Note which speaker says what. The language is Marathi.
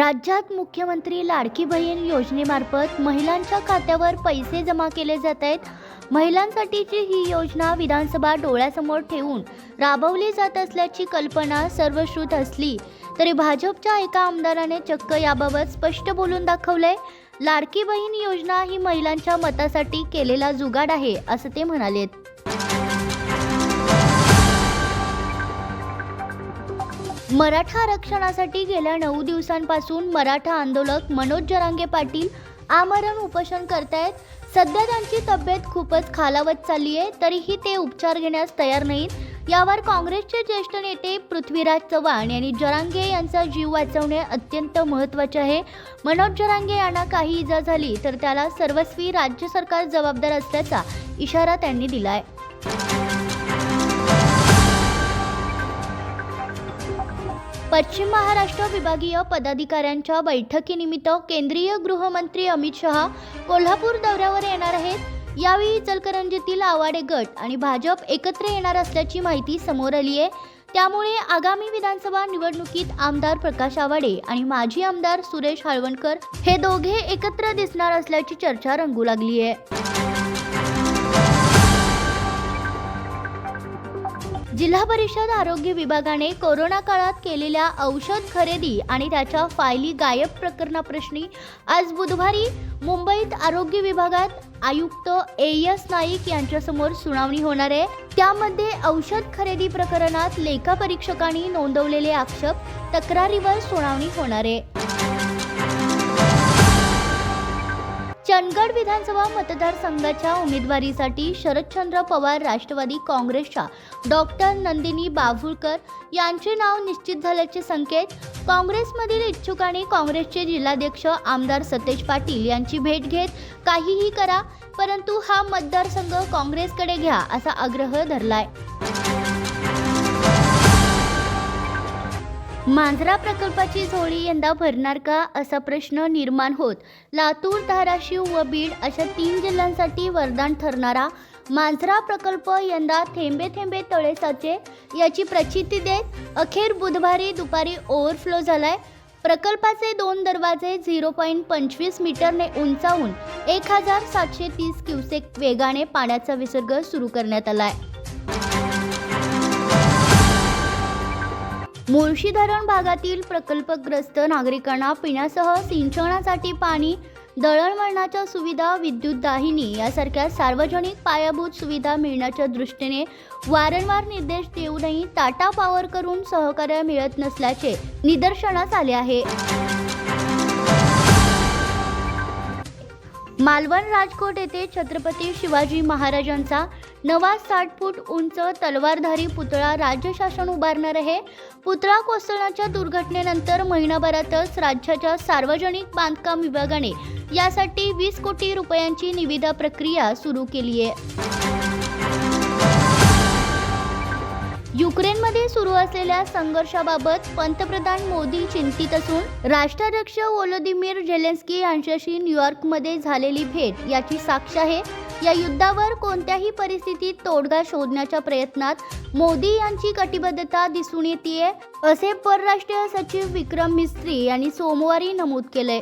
Speaker 1: राज्यात मुख्यमंत्री लाडकी बहीण योजनेमार्फत महिलांच्या खात्यावर पैसे जमा केले जात आहेत. महिलांसाठीची ही योजना विधानसभा डोळ्यासमोर ठेवून राबवली जात असल्याची कल्पना सर्वश्रुत असली तरी भाजपच्या एका आमदाराने चक्क याबाबत स्पष्ट बोलून दाखवलंय. लाडकी बहीण योजना ही महिलांच्या मतासाठी केलेला जुगाड आहे असं ते म्हणालेत. मराठा आरक्षणासाठी गेल्या नऊ दिवसांपासून मराठा आंदोलक मनोज जरांगे पाटील आमरण उपोषण करतायत. सध्या त्यांची तब्येत खूपच खालावत चालली आहे तरीही ते उपचार घेण्यास तयार नाहीत. यावर काँग्रेसचे ज्येष्ठ नेते पृथ्वीराज चव्हाण यांनी जरांगे यांचा जीव वाचवणे अत्यंत महत्त्वाचे आहे. मनोज जरांगे यांना काही इजा झाली तर त्याला सर्वस्वी राज्य सरकार जबाबदार असल्याचा इशारा त्यांनी दिला आहे पश्चिम महाराष्ट्र विभागीय पदाधिकाऱ्यांच्या बैठकीनिमित्त केंद्रीय गृहमंत्री अमित शहा कोल्हापूर दौऱ्यावर येणार आहेत. यावेळी इचलकरंजीतील आवाडे गट आणि भाजप एकत्र येणार असल्याची माहिती समोर आली आहे. त्यामुळे आगामी विधानसभा निवडणुकीत आमदार प्रकाश आवाडे आणि माजी आमदार सुरेश हळवणकर हे दोघे एकत्र दिसणार असल्याची चर्चा रंगू लागली आहे. जिल्हा परिषद आरोग्य विभागाने कोरोना काळात केलेल्या औषध खरेदी आणि त्याच्या फायली गायब प्रकरणाप्रश्नी आज बुधवारी मुंबईत आरोग्य विभागात आयुक्त ए एस नाईक यांच्यासमोर सुनावणी होणार आहे. त्यामध्ये औषध खरेदी प्रकरणात लेखापरीक्षकांनी नोंदवलेले आक्षेप तक्रारीवर सुनावणी होणार आहे. चंदगड विधानसभा मतदारसंघाच्या उमेदवारीसाठी शरदचंद्र पवार राष्ट्रवादी काँग्रेसच्या डॉक्टर नंदिनी बाभुळकर यांचे नाव निश्चित झाल्याचे संकेत काँग्रेसमधील इच्छुकांनी काँग्रेसचे जिल्हाध्यक्ष आमदार सतेज पाटील यांची भेट घेत काहीही करा परंतु हा मतदारसंघ काँग्रेसकडे घ्या असा आग्रह धरलाय. मांजरा प्रकल्पाची झोळी यंदा भरणार का? असा प्रश्न निर्माण होत. लातूर धाराशिव व बीड अशा तीन जिल्ह्यांसाठी वरदान ठरणारा मांजरा प्रकल्प यंदा थेंबे थेंबे तळे साचे याची प्रचिती देत अखेर बुधवारी दुपारी ओव्हरफ्लो झालाय. प्रकल्पाचे दोन दरवाजे झिरो पॉईंट पंचवीस मीटरने उंचावून एक हजार सातशे तीस क्युसेक वेगाने पाण्याचा विसर्ग सुरू करण्यात आला आहे मुळशी धरण भागातील प्रकल्पग्रस्त नागरिकांना पिण्यासह सिंचनासाठी पाणी दळणवळणाच्या सुविधा विद्युत दाहिनी यासारख्या सार्वजनिक पायाभूत सुविधा मिळण्याच्या दृष्टीने वारंवार निर्देश देऊनही टाटा पॉवर करून सहकार्य मिळत नसल्याचे निदर्शनास आले आहे. मालवण राजकोट येथे छत्रपती शिवाजी महाराजांचा नवा साठ फूट उंच तलवारधारी पुतळा राज्य शासन उभारणार आहे. पुतळा कोसळण्याच्या दुर्घटनेनंतर महिनाभरातच राज्याच्या सार्वजनिक बांधकाम विभागाने यासाठी वीस कोटी रुपयांची निविदा प्रक्रिया सुरू केली आहे. युक्रेनमध्ये सुरू असलेल्या संघर्षाबाबत पंतप्रधान मोदी चिंतित असून राष्ट्राध्यक्ष ओलोदिमीर झेलेन्स्की यांच्याशी न्यूयॉर्कमध्ये झालेली भेट याची साक्ष आहे. या युद्धावर कोणत्याही परिस्थितीत तोडगा शोधण्याच्या प्रयत्नात मोदी यांची कटिबद्धता दिसून येते असे परराष्ट्रीय सचिव विक्रम मिस्त्री यांनी सोमवारी नमूद केलंय.